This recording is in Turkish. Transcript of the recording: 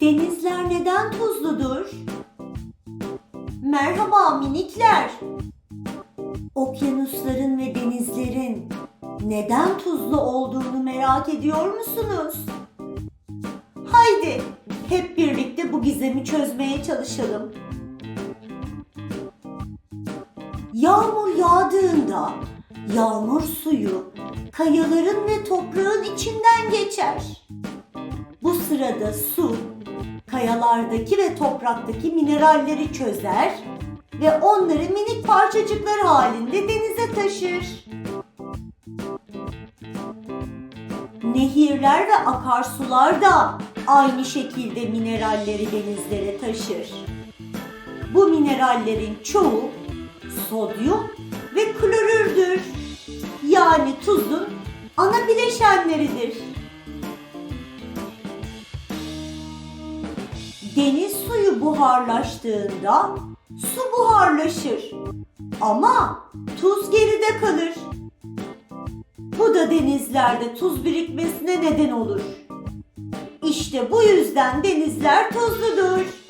Denizler neden tuzludur? Merhaba minikler. Okyanusların ve denizlerin neden tuzlu olduğunu merak ediyor musunuz? Haydi hep birlikte bu gizemi çözmeye çalışalım. Yağmur yağdığında yağmur suyu kayaların ve toprağın içinden geçer. Bu sırada su kayalardaki ve topraktaki mineralleri çözer ve onları minik parçacıklar halinde denize taşır. Nehirler ve akarsular da aynı şekilde mineralleri denizlere taşır. Bu minerallerin çoğu sodyum ve klorürdür. Yani tuzun ana bileşenleridir. Buharlaştığında su buharlaşır. Ama tuz geride kalır. Bu da denizlerde tuz birikmesine neden olur. İşte bu yüzden denizler tuzludur.